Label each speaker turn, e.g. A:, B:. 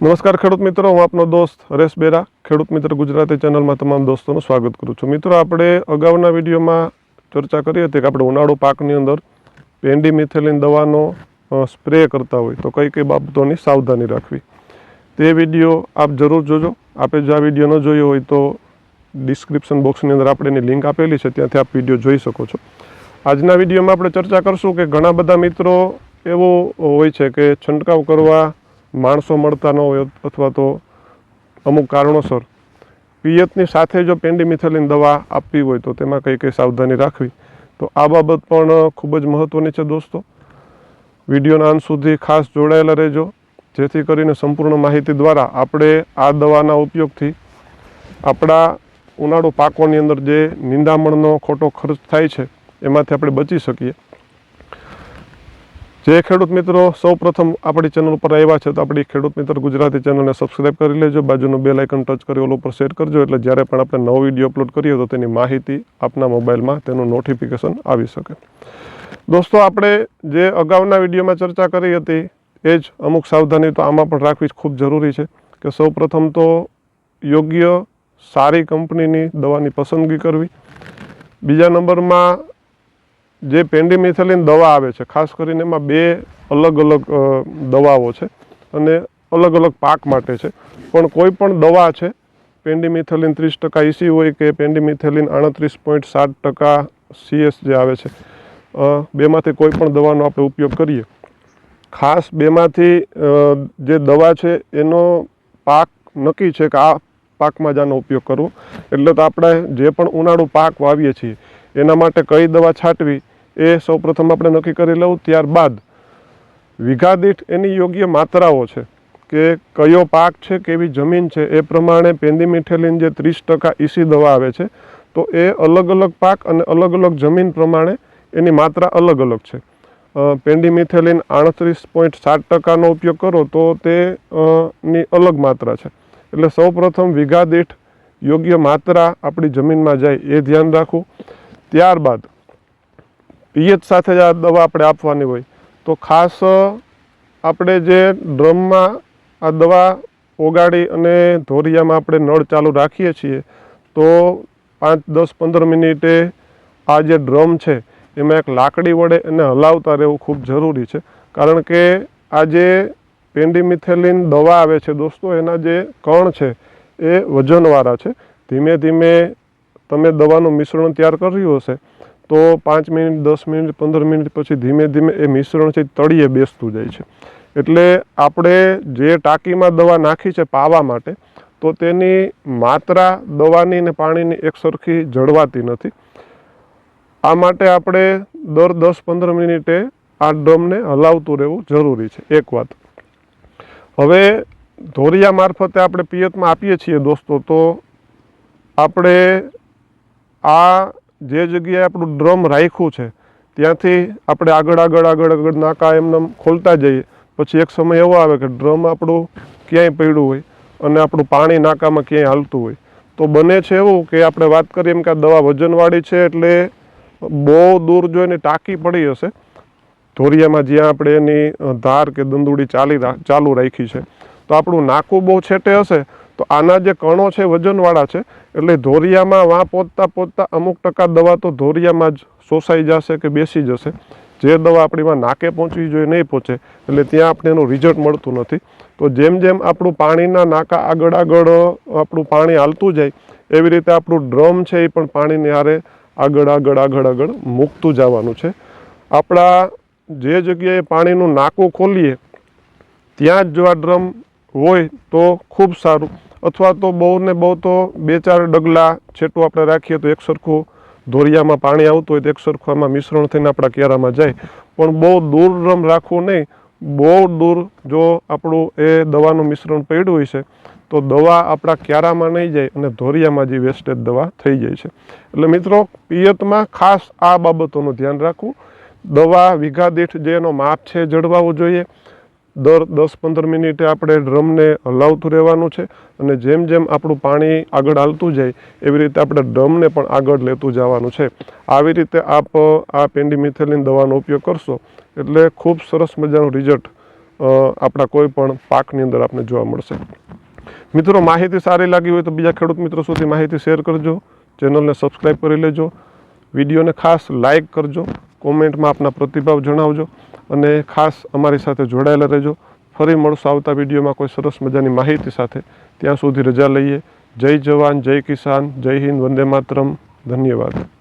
A: નમસ્કાર ખેડૂત મિત્રો, હું આપનો દોસ્ત હરેશ બેરા, ખેડૂત મિત્ર ગુજરાતી ચેનલમાં તમામ દોસ્તોનું સ્વાગત કરું છું. મિત્રો, આપણે અગાઉના વિડીયોમાં ચર્ચા કરી હતી કે આપણે ઉનાળુ પાકની અંદર પેન્ડી મિથેલિન દવાનો સ્પ્રે કરતા હોય તો કઈ કઈ બાબતોની સાવધાની રાખવી. તે વીડિયો આપ જરૂર જોજો. આપે જો આ વીડિયો ન જોયો હોય તો ડિસ્ક્રિપ્શન બોક્સની અંદર આપણે એની લિંક આપેલી છે, ત્યાંથી આપ વીડિયો જોઈ શકો છો. આજના વિડીયોમાં આપણે ચર્ચા કરશું કે ઘણા બધા મિત્રો એવો હોય છે કે છંટકાવ કરવા માણસો મળતા ન હોય અથવા તો અમુક કારણોસર પિયતની સાથે જો પેન્ડીમિથેલિન દવા આપવી હોય તો તેમાં કઈ કઈ સાવધાની રાખવી. તો આ બાબત પણ ખૂબ જ મહત્ત્વની છે દોસ્તો. વિડીયોના અંત સુધી ખાસ જોડાયેલા રહેજો. જેથી કરીને સંપૂર્ણ માહિતી દ્વારા આપણે આ દવાના ઉપયોગથી આપણા ઉનાળુ પાકોની અંદર જે નિંદામણનો ખોટો ખર્ચ થાય છે, એમાંથી આપણે બચી શકીએ. જે ખેડૂત મિત્રો સૌ પ્રથમ આપણી ચેનલ ઉપર આવ્યા છે, તો આપણી ખેડૂત મિત્ર ગુજરાતી ચેનલને સબસ્ક્રાઈબ કરી લેજો. બાજુનું બેલ આઇકન ટચ કરી ઓલ ઉપર શેર કરજો. એટલે જ્યારે પણ આપણે નવો વીડિયો અપલોડ કરીએ, તો તેની માહિતી આપના મોબાઈલમાં તેનું નોટિફિકેશન આવી શકે. દોસ્તો, આપણે જે અગાઉના વિડીયોમાં ચર્ચા કરી હતી, એ જ અમુક સાવધાની તો આમાં પણ રાખવી ખૂબ જરૂરી છે કે સૌ તો યોગ્ય સારી કંપનીની દવાની પસંદગી કરવી. બીજા નંબરમાં જે પેન્ડીમિથેલિન દવા આવે છે, ખાસ કરીને એમાં બે અલગ અલગ દવાઓ છે અને અલગ અલગ પાક માટે છે. પણ કોઈ પણ દવા છે, પેન્ડીમિથેલિન ત્રીસ ટકા ઇસી હોય કે પેન્ડીમિથેલિન આડત્રીસ પોઈન્ટ સાત ટકા સીએસ જે આવે છે બેમાંથી કોઈ પણ દવાનો આપણે ઉપયોગ કરીએ. ખાસ બેમાંથી જે દવા છે, એનો પાક નક્કી છે કે આ પાકમાં જ આનો ઉપયોગ કરવો. એટલે તો આપણે જે પણ ઉનાળુ પાક વાવીએ છીએ, એના માટે કઈ દવા છાંટવી એ સૌપ્રથમ આપણે નક્કી કરી લઉં ત્યારબાદ. વીઘા દીઠ એની યોગ્ય માત્રાઓ છે કે કયો પાક છે, કેવી જમીન છે, એ પ્રમાણે પેન્ડીમિથેલિન જે ત્રીસ ટકા ઈસી દવા આવે છે, તો એ અલગ અલગ પાક અને અલગ અલગ જમીન પ્રમાણે એની માત્રા અલગ અલગ છે. પેન્ડીમિથેલિન આડત્રીસ પોઈન્ટ સાત ટકાનો ઉપયોગ કરો તો તે ની અલગ માત્રા છે. એટલે સૌપ્રથમ વીઘા દીઠ યોગ્ય માત્રા આપણી જમીનમાં જાય એ ધ્યાન રાખવું. ત્યારબાદ પિયત સાથે જ આ દવા આપણે આપવાની હોય. તો ખાસ આપણે જે ડ્રમમાં આ દવા ઓગાળી અને ધોરિયામાં આપણે નળ ચાલુ રાખીએ છીએ, તો પાંચ, દસ, પંદર મિનિટે આ જે ડ્રમ છે, એમાં એક લાકડી વડે એને હલાવતા રહેવું ખૂબ જરૂરી છે. કારણ કે આ જે પેન્ડીમિથેલિન દવા આવે છે દોસ્તો, એના જે કણ છે, એ વજનવાળા છે. ધીમે ધીમે તમે દવાનું મિશ્રણ તૈયાર કર્યું હશે તો પાંચ મિનિટ, દસ મિનિટ, પંદર મિનિટ પછી ધીમે ધીમે એ મિશ્રણ છે તળીએ બેસતું જાય છે. એટલે આપણે જે ટાંકીમાં દવા નાખી છે પાવા માટે, તો તેની માત્રા દવાની ને પાણીની એક સરખી જળવાતી નથી. આ માટે આપણે દર દસ પંદર મિનિટે આ ડ્રમને હલાવતું રહેવું જરૂરી છે, એક વાત. હવે ધોરિયા મારફતે આપણે પિયતમાં આપીએ છીએ દોસ્તો, તો આપણે આ જે જગ્યાએ આપણું ડ્રમ રાખ્યું છે, ત્યાંથી આપણે આગળ આગળ આગળ આગળ નાકા એમને ખોલતા જઈએ. પછી એક સમય એવો આવે કે ડ્રમ આપણું ક્યાંય પડ્યું હોય અને આપણું પાણી નાકામાં ક્યાંય હાલતું હોય. તો બને છે એવું કે આપણે વાત કરીએ એમ કે આ દવા વજનવાળી છે એટલે બહુ દૂર જોઈને ટાંકી પડી હશે, ધોરિયામાં જ્યાં આપણે એની ધાર કે દંદુડી ચાલી ચાલુ રાખી છે, તો આપણું નાકું બહુ છેટે હશે તો આના જે કણો છે વજનવાળા છે. એટલે ધોરિયામાં વાં પહોંચતા પહોંચતા અમુક ટકા દવા તો ધોરિયામાં જ શોષાઈ જશે કે બેસી જશે. જે દવા આપણીમાં નાકે પહોંચવી જોઈએ નહીં પહોંચે. એટલે ત્યાં આપણે એનું રિઝલ્ટ મળતું નથી. તો જેમ જેમ આપણું પાણીના નાકા આગળ આગળ આપણું પાણી હાલતું જાય, એવી રીતે આપણું ડ્રમ છે એ પણ પાણીની હારે આગળ આગળ આગળ આગળ મૂકતું જવાનું છે. આપણા જે જગ્યાએ પાણીનું નાકું ખોલીએ, ત્યાં જ જો આ ડ્રમ હોય તો ખૂબ સારું. અથવા તો બહુ ને બહુ તો બે ચાર ડગલા છેટું આપણે રાખીએ તો એક સરખું ધોરિયામાં પાણી આવતું હોય તો એક સરખું આમાં મિશ્રણ થઈને આપણા ક્યારામાં જાય. પણ બહુ દૂર રમ રાખવું નહીં. બહુ દૂર જો આપણું એ દવાનું મિશ્રણ પડ્યું હોય છે, તો દવા આપણા ક્યારામાં નહીં જાય અને ધોરિયામાં જે વેસ્ટેજ દવા થઈ જાય છે. એટલે મિત્રો, પિયતમાં ખાસ આ બાબતોનું ધ્યાન રાખવું. દવા વીઘા દીઠ જે એનો માપ છે જળવાવું જોઈએ. દર દસ પંદર મિનિટે આપણે ડ્રમને હલાવતું રહેવાનું છે અને જેમ જેમ આપણું પાણી આગળ હાલતું જાય, એવી રીતે આપણે ડ્રમને પણ આગળ લેતું જવાનું છે. આવી રીતે આપ, આ પેન્ડીમિથેલિન દવાનો ઉપયોગ કરશો, એટલે ખૂબ સરસ મજાનું રિઝલ્ટ આપણા કોઈ પણ પાકની અંદર આપને જોવા મળશે. મિત્રો, માહિતી સારી લાગી હોય તો બીજા ખેડૂત મિત્રો સુધી માહિતી શેર કરજો, ચેનલને સબસ્ક્રાઈબ કરી લેજો, વિડીયોને ખાસ લાઇક કરજો કોમેન્ટમાં આપના પ્રતિભાવ જણાવજો અને ખાસ અમારી સાથે જોડાયેલા રહેજો. ફરી મળશું આવતા વિડીયોમાં કોઈ સરસ મજાની માહિતી સાથે. ત્યાં સુધી રજા લઈએ. જય જવાન, જય કિસાન, જય હિન્દ, વંદે માતરમ. ધન્યવાદ.